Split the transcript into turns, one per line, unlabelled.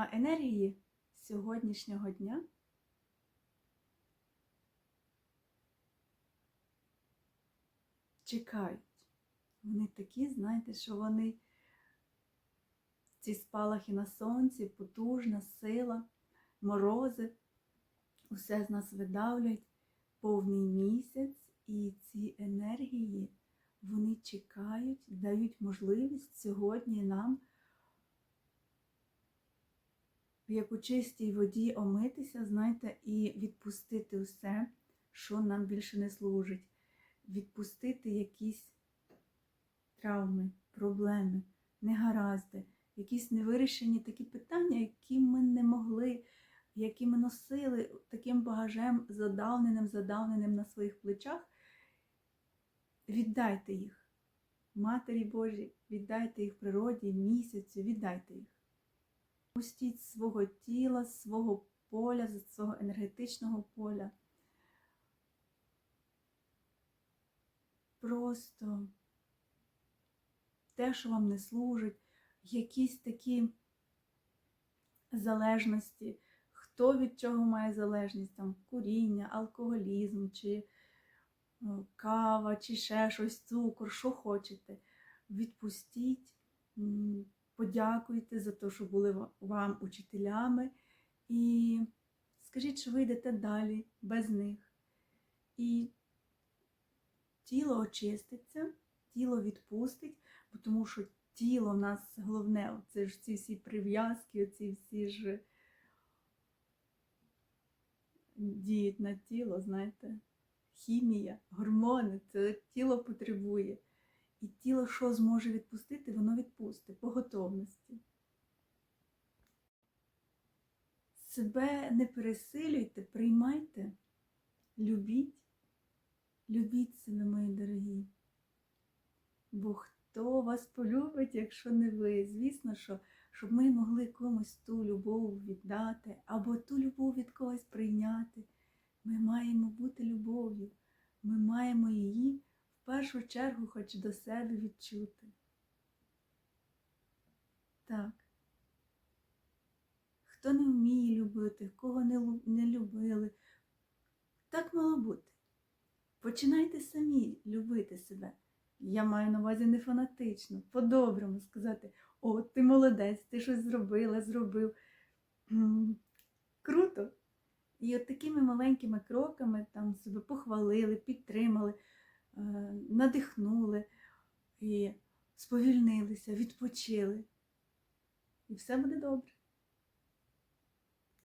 А енергії сьогоднішнього дня чекають. Вони такі, знаєте, що вони ці спалахи на сонці, потужна сила, морози, усе з нас видавлюють повний місяць, і ці енергії вони чекають, дають можливість сьогодні нам, як у чистій воді, омитися, знаєте, і відпустити все, що нам більше не служить, відпустити якісь травми, проблеми, негаразди, якісь невирішені такі питання, які ми не могли, які ми носили таким багажем задавненим, задавненим на своїх плечах. Віддайте їх. Матері Божій, віддайте їх природі, місяцю, віддайте їх. Пустіть свого тіла, свого поля, з свого енергетичного поля. Просто те, що вам не служить, якісь такі залежності, хто від чого має залежність, там куріння, алкоголізм, чи кава, чи ще щось, цукор, що хочете. Відпустіть, подякуйте за те, що були вам учителями, і скажіть, що ви йдете далі без них. І тіло очиститься, тіло відпустить, тому що тіло в нас головне, це ж ці всі прив'язки, ці всі ж діють на тіло, знаєте, хімія, гормони, це тіло потребує. Тіло, що зможе відпустити, воно відпустить по готовності. Себе не пересилюйте, приймайте, любіть, любіть себе, мої дорогі. Бо хто вас полюбить, якщо не ви? Звісно, що щоб ми могли комусь ту любов віддати, або ту любов від когось прийняти, ми маємо бути любов'ю. Ми маємо її першу чергу хоч до себе відчути. Так. Хто не вміє любити, кого не, не любили, так мало бути. Починайте самі любити себе. Я маю на увазі не фанатично, по-доброму сказати: о, ти молодець, ти щось зробила, зробив. Круто. І от такими маленькими кроками там себе похвалили, підтримали, надихнули і сповільнилися, відпочили. І все буде добре.